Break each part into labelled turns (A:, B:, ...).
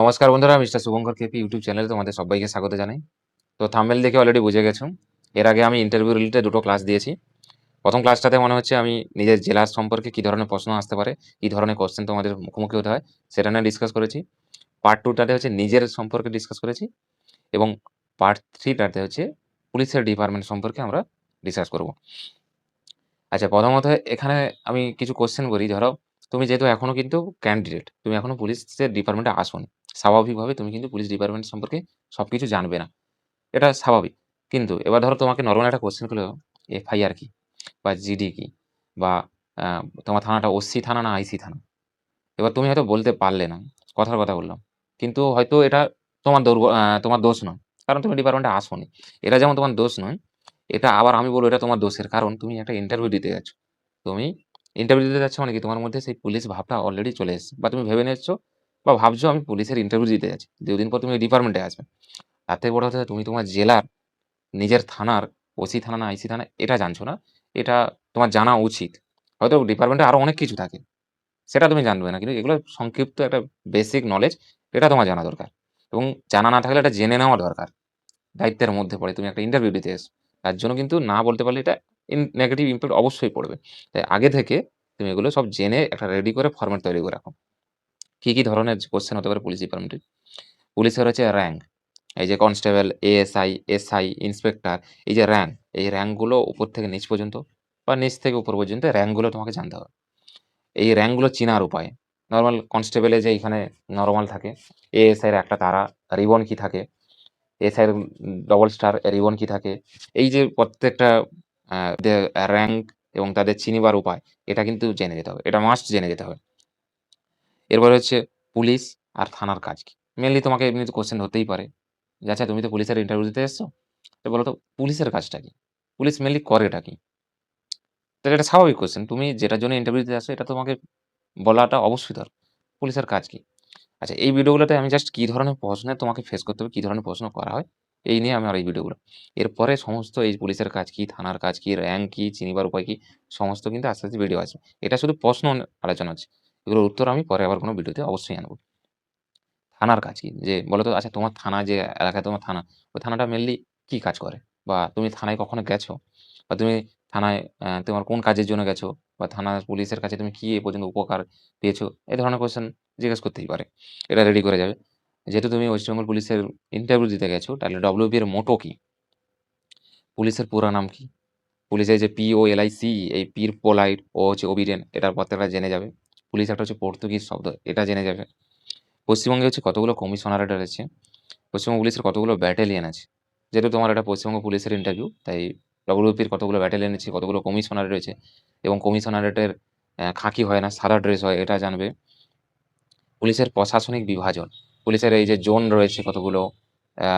A: নমস্কার বন্ধুরা, mister Shubhankar KP YouTube চ্যানেলে তোমাদের সবাইকে স্বাগত জানাই। তো থাম্বেল দেখে অলরেডি বুঝে গেছো, এর আগে আমি ইন্টারভিউ রিলেটেড দুটো ক্লাস দিয়েছি। প্রথম ক্লাসটাতে মনে হচ্ছে আমি নিজের জেলার সম্পর্কে কী ধরনের প্রশ্ন আসতে পারে, কী ধরনের কোশ্চেন তোমাদের মুখোমুখি হতে হয়, সেটা নিয়ে ডিসকাস করেছি। পার্ট টুটাতে হচ্ছে নিজের সম্পর্কে ডিসকাস করেছি এবং পার্ট থ্রিটাতে হচ্ছে পুলিশের ডিপার্টমেন্ট সম্পর্কে আমরা ডিসকাস করব। আচ্ছা প্রথমত এখানে আমি কিছু কোশ্চেন করি, ধরো তুমি যেহেতু এখনও কিন্তু ক্যান্ডিডেট তুমি এখনও পুলিশের ডিপার্টমেন্টে আসোনি। স্বাভাবিকভাবে তুমি কিন্তু পুলিশ ডিপার্টমেন্ট সম্পর্কে সব কিছু জানবে না। এটা স্বাভাবিক। কিন্তু এবার ধরো তোমাকে নর্মাল একটা কোশ্চেন করল এফআইআর কি? বা জিডি কি? বা তোমার থানাটা ওসি থানা না আইসি থানা? এবার তুমি হয়তো বলতে পারলে না, কথার কথা বললাম। কিন্তু হয়তো এটা তোমার দুর্ব তোমার দোষ নয়, কারণ তুমি ডিপার্টমেন্টে আসোনি। এটা যেমন তোমার দোষ নয়, এটা আবার আমি বলব এটা তোমার দোষের কারণ। তুমি একটা ইন্টারভিউ দিতে যাচ্ছ তুমি ইন্টারভিউ দিতে যাচ্ছ মানে কি তোমার মধ্যে সেই পুলিশ ভাবটা অলরেডি চলে এসেছে। বা তুমি ভেবে নিচ্ছ বা ভাবছ আমি পুলিশের ইন্টারভিউ দিতে যাচ্ছি। দুদিন পর তুমি ডিপার্টমেন্টে আসবে। তার থেকে বড় কথা তুমি তোমার জেলার, নিজের থানার, ওসি থানা না আইসি থানা, এটা জানছো না। এটা তোমার জানা উচিত। হয়তো ডিপার্টমেন্টে আরও অনেক কিছু থাকে। সেটা তুমি জানবে না। কিন্তু এগুলো সংক্ষিপ্ত একটা বেসিক নলেজ এটা তোমার জানা দরকার। এবং জানা না থাকলে এটা জেনে নেওয়া দরকার। দায়িত্বের মধ্যে পড়ে। তুমি একটা ইন্টারভিউ দিতে এসো তার জন্য কিন্তু না বলতে পারলে এটা নেগেটিভ ইম্প্যাক্ট অবশ্যই পড়বে। তাই আগে থেকে তুমি এগুলো সব জেনে একটা রেডি করে ফরম্যাট তৈরি করে রাখো। কী কী ধরনের কোশ্চেন হতে পারে পুলিশ ডিপার্টমেন্টে পুলিশের হচ্ছে র্যাঙ্ক এই যে কনস্টেবল এএসআই এসআই ইন্সপেক্টর এই যে র্যাঙ্ক এই র্যাঙ্কগুলো উপর থেকে নিচ পর্যন্ত বা নিচ থেকে উপর পর্যন্ত র্যাঙ্কগুলো তোমাকে জানতে হবে। এই র্যাঙ্কগুলো চেনার উপায়। নর্মাল কনস্টেবলে যে এখানে নর্মাল থাকে এএসআইয়ের একটা তারা রিবন কি থাকে? এসআইয়ের ডবল স্টার রিবন কি থাকে? এই যে প্রত্যেকটা র্যাঙ্ক এবং তাদের চিনিবার উপায়, এটা কিন্তু জেনে যেতে হবে, এটা মাস্ট জেনে যেতে হবে। এরপরে হচ্ছে পুলিশ আর থানার কাজ কি? মেনলি তোমাকে এমনি তো কোশ্চেন হতেই পারে, যে আচ্ছা তুমি তো পুলিশের ইন্টারভিউ দিতে এসছো, তো বলো তো পুলিশের কাজটা কি? পুলিশ মেনলি করে এটা কি? তো এটা স্বাভাবিক কোশ্চেন তুমি যেটার জন্য ইন্টারভিউ দিতে আসছো, এটা তোমাকে বলাটা অবশ্যই দরকার, পুলিশের কাজ কি? আচ্ছা এই ভিডিওগুলোতে আমি জাস্ট কী ধরনের প্রশ্নে তোমাকে ফেস করতে হবে, কী ধরনের প্রশ্ন করা হয় এই নিয়ে আমার এই ভিডিওগুলো এরপরে সমস্ত এই পুলিশের কাজ কি, থানার কাজ কি র্যাঙ্ক কি, চিনিবার উপায় কি, সমস্ত কিন্তু আস্তে আস্তে ভিডিও আছে এটা শুধু প্রশ্ন আলোচনা হচ্ছে। এগুলোর উত্তর আমি পরে আবার কোনো ভিডিওতে অবশ্যই আনব। থানার কাজ কি? যে বলো তো আচ্ছা তোমার থানা যে এলাকায় তোমার থানা, ওই থানাটা মেনলি কি কাজ করে? বা তুমি থানায় কখনো গেছো? বা তুমি থানায় তোমার কোন কাজের জন্য গেছো? বা থানা পুলিশের কাছে তুমি কি এ পর্যন্ত উপকার পেয়েছ? এই ধরনের কোশ্চেন জিজ্ঞেস করতেই পারে। এটা রেডি করে যাবে। যেহেতু তুমি ওয়েস্ট বেঙ্গল পুলিশের ইন্টারভিউ দিতে গেছো, তাহলে ডব্লিউপি এর মোটো কি? পুলিশের পুরো নাম কি? পুলিশের যে P O L I C E পির পোলাইট ও হচ্ছে ওবিডেন এটার প্রত্যেকটা জেনে যাবে। পুলিশ একটা হচ্ছে পর্তুগিজ শব্দ, এটা জেনে যাবে। পশ্চিমবঙ্গে হচ্ছে কতগুলো কমিশনারেট রয়েছে? পশ্চিমবঙ্গ পুলিশের কতগুলো ব্যাটালিয়ন আছে? যেহেতু তোমার এটা পশ্চিমবঙ্গ পুলিশের ইন্টারভিউ তাই ডব্লিউপির কতগুলো ব্যাটালিয়ন আছে, কতগুলো কমিশনারেট রয়েছে, এবং কমিশনারেটের খাকি হয় না, সাদা ড্রেস হয়, এটা জানবে। পুলিশের প্রশাসনিক বিভাজন। পুলিশের এই যে জোন রয়েছে কতগুলো,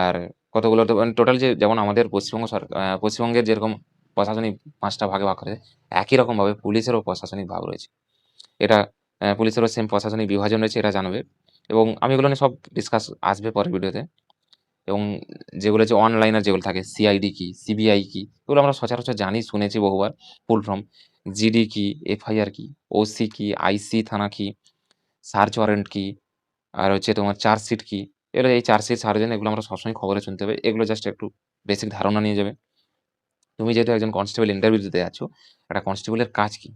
A: আর কতগুলো টোটাল যে যেমন আমাদের পশ্চিমবঙ্গ সরকার পশ্চিমবঙ্গের যেরকম প্রশাসনিক পাঁচটা ভাগে ভাগ করে, একই রকমভাবে পুলিশেরও প্রশাসনিক ভাগ রয়েছে। এটা পুলিশেরও সেম প্রশাসনিক বিভাজন রয়েছে, এটা জানবে। এবং আমি এগুলো নিয়ে সব ডিসকাস আসবে পরের ভিডিওতে এবং যেগুলো যে অনলাইনের যেগুলো থাকে সিআইডি কি সিবিআই কি, এগুলো আমরা সচরাচর জানি, শুনেছি বহুবার ফুল ফর্ম জিডি কি এফআইআর কি ওসি কি আইসি থানা কি সার্চ ওয়ারেন্ট কি আর হচ্ছে তোমার চার্জশিট কী? এগুলো এই চার্জশিট সার্জেন এগুলো আমরা সবসময় খবরে শুনতে হবে এগুলো জাস্ট একটু বেসিক ধারণা নিয়ে যাবে। তুমি যেহেতু একজন কনস্টেবল ইন্টারভিউ দিতে যাচ্ছ, একটা কনস্টেবলের কাজ কি?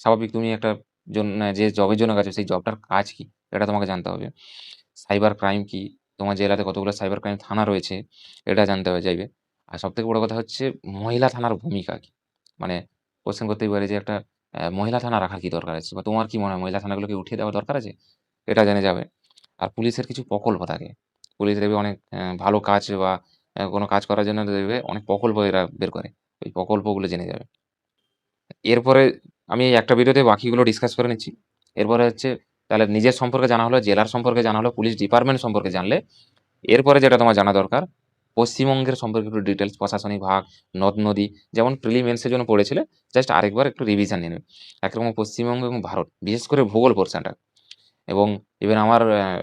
A: স্বাভাবিক তুমি একটা জন্য যে জবের জন্য গেছো, সেই জবটার কাজ কি? এটা তোমাকে জানতে হবে। সাইবার ক্রাইম কি? তোমার জেলাতে কতগুলো সাইবার ক্রাইম থানা রয়েছে? এটা জানতে হবে চাইবে। আর সবথেকে বড় কথা হচ্ছে মহিলা থানার ভূমিকা কি? মানে কোশ্চেন করতেই পারে যে একটা মহিলা থানা রাখার কি দরকার আছে? বা তোমার কি মনে হয় মহিলা থানাগুলোকে উঠিয়ে দেওয়া দরকার আছে? এটা জেনে যাবে। আর পুলিশের কিছু প্রকল্প থাকে। পুলিশ দেখবে অনেক ভালো কাজ বা কোনো কাজ করার জন্য দেখবে অনেক প্রকল্প এরা বের করে। ওই প্রকল্পগুলো জেনে যাবে। এরপরে আমি একটা ভিডিওতে বাকিগুলো ডিসকাস করে নিচ্ছি। এরপরে হচ্ছে, তাহলে নিজের সম্পর্কে জানা হলো, জেলার সম্পর্কে জানা হলো, পুলিশ ডিপার্টমেন্ট সম্পর্কে জানলে, এরপরে যেটা তোমার জানা দরকার, পশ্চিমবঙ্গের সম্পর্কে একটু ডিটেলস প্রশাসনিক ভাগ, নদ নদী, যেমন প্রিলিমেন্সের জন্য পড়েছিলে জাস্ট আরেকবার একটু রিভিশন নিয়ে নেবে। একরকম পশ্চিমবঙ্গ এবং ভারত, বিশেষ করে ভূগোল পোর্শনটা এবং ইভেন আমার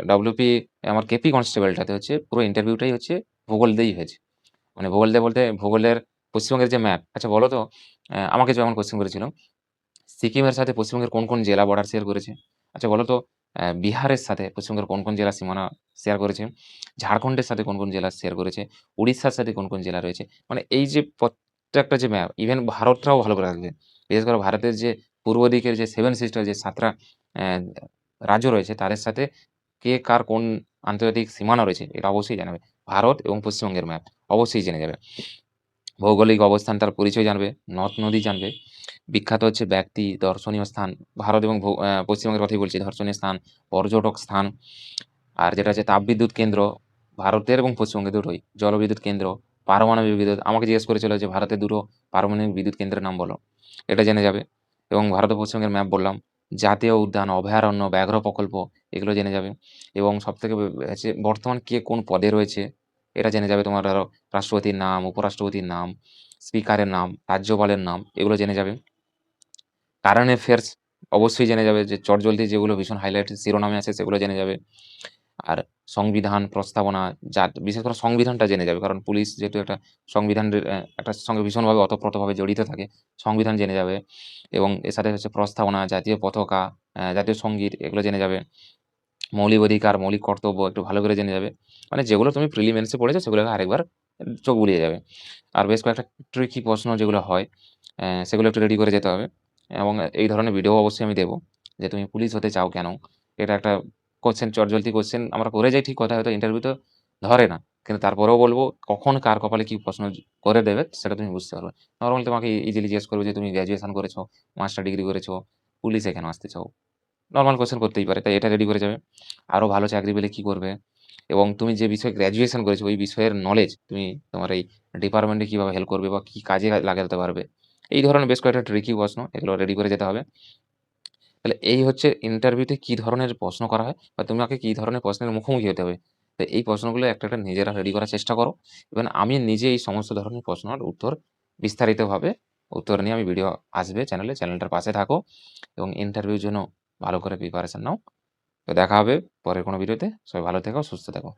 A: ডব্লিউপি আমার কেপি কনস্টেবলটাতে হচ্ছে পুরো ইন্টারভিউটাই হচ্ছে ভূগোল দিয়েই হয়েছে মানে ভূগোল দিয়ে বলতে ভূগোলের পশ্চিমবঙ্গের যে ম্যাপ আচ্ছা বলো তো আমাকে যেমন কোশ্চেন করেছিল সিকিমের সাথে পশ্চিমবঙ্গের কোন কোন জেলা বর্ডার শেয়ার করেছে আচ্ছা বলো তো বিহারের সাথে পশ্চিমবঙ্গের কোন কোন জেলা সীমানা শেয়ার করেছে, ঝাড়খণ্ডের সাথে কোন, কোন জেলা শেয়ার করেছে, উড়িষ্যার সাথে কোন, কোন জেলা রয়েছে। মানে এই যে প্রত্যেকটা যে ম্যাপ ইভেন ভারতটাও ভালো করে রাখবে। বিশেষ করে ভারতের যে পূর্ব দিকের যে সেভেন সিস্টার যে ৭ টা অ্যা রাজ্য রয়েছে তাদের সাথে কে কার কোন আন্তর্জাতিক সীমানা রয়েছে এটা অবশ্যই জানাবে। ভারত এবং পশ্চিমবঙ্গের ম্যাপ অবশ্যই জেনে যাবে। ভৌগোলিক অবস্থান তার পরিচয় জানবে, নদ-নদী জানবে। বিখ্যাত হচ্ছে ব্যক্তি, দর্শনীয় স্থান, ভারত এবং পশ্চিমবঙ্গের কথাই বলছি। দর্শনীয় স্থান, পর্যটক স্থান। আর যেটা হচ্ছে তাপবিদ্যুৎ কেন্দ্র, ভারতের এবং পশ্চিমবঙ্গের দুটোই। জলবিদ্যুৎ কেন্দ্র, পারমাণবিক বিদ্যুৎ। আমাকে জিজ্ঞেস করেছিল যে ভারতের দুটো পারমাণবিক বিদ্যুৎ কেন্দ্রের নাম বলো। এটা জেনে যাবে এবং ভারত পশ্চিমবঙ্গের ম্যাপ বললাম। জাতীয় উদ্যান, অভয়ারণ্য, ব্যাঘ্র প্রকল্প এগুলো জেনে যাবে এবং সবথেকে বর্তমান কে কোন পদে রয়েছে এটা জেনে যাবে। তোমার ধরো রাষ্ট্রপতির নাম, উপরাষ্ট্রপতির নাম, স্পিকারের নাম, রাজ্যপালের নাম এগুলো জেনে যাবে। কারেন্ট অ্যাফেয়ার্স অবশ্যই জেনে যাবে যে চটজলদি যেগুলো ভীষণ হাইলাইট শিরোনামে আছে সেগুলো জেনে যাবে। আর সংবিধান, প্রস্তাবনা যা বিশেষ করে সংবিধানটা জেনে যাবে। কারণ পুলিশ যেহেতু একটা সংবিধানের একটা সঙ্গে ভীষণভাবে ওতপ্রোতভাবে জড়িত থাকে। সংবিধান জেনে যাবে এবং এর সাথে হচ্ছে প্রস্তাবনা, জাতীয় পতাকা, জাতীয় সংগীত এগুলো জেনে যাবে। মৌলিক অধিকার, মৌলিক কর্তব্য একটু ভালো করে জেনে যাবে। মানে যেগুলো তুমি প্রিলিমেন্সে পড়েছো সেগুলোকে আরেকবার চোখ বুলিয়ে যাবে। আর বেশ কয়েকটা ট্রিকি প্রশ্ন যেগুলো হয় সেগুলো একটু রেডি করে যেতে হবে এবং এই ধরনের ভিডিও অবশ্যই আমি দেবো যে তুমি পুলিশ হতে চাও কেন? এটা একটা কোয়েশ্চেন চটজলদি কোয়েশ্চেন আমরা করে যাই ঠিক কথা হয়তো ইন্টারভিউতে ধরে না। কিন্তু তারপরেও বলব কখন কার কপালে কি প্রশ্ন করে দেবে সেটা তুমি বুঝতে পারবে। নর্মালি তোমাকে ইজিলি জিজ্ঞেস করবে যে তুমি গ্র্যাজুয়েশন করেছ, মাস্টার ডিগ্রি করেছ, পুলিশে কেন আসতে চাও? নর্মাল কোয়েশ্চেন করতেই পারে। তাই এটা রেডি করে যাবে। আরও ভালো চাকরি পেলে কী করবে? এবং তুমি যে বিষয়ে গ্র্যাজুয়েশন করেছ ওই বিষয়ের নলেজ তুমি তোমার এই ডিপার্টমেন্টে কীভাবে হেল্প করবে বা কী কাজে লাগাতে পারবে? এই ধরনের বেশ কয়েকটা ট্রিকি প্রশ্ন এগুলো রেডি করে যেতে হবে। তাহলে এই হচ্ছে ইন্টারভিউতে কি ধরনের প্রশ্ন করা হয় বা তোমাকে কি ধরনের প্রশ্নের মুখোমুখি হতে হবে। তো এই প্রশ্নগুলো একটা, একটা নিজেরা রেডি করার চেষ্টা করো এবং আমি নিজে এই সমস্ত ধরনের প্রশ্নের উত্তর বিস্তারিতভাবে উত্তর নিয়ে আমি ভিডিও আসবে চ্যানেলে। চ্যানেলটার পাশে থাকো এবং ইন্টারভিউর জন্য ভালো করে প্রিপারেশন নাও। তো দেখা হবে পরের কোনো ভিডিওতে। সবাই ভালো থেকো, সুস্থ থেকো।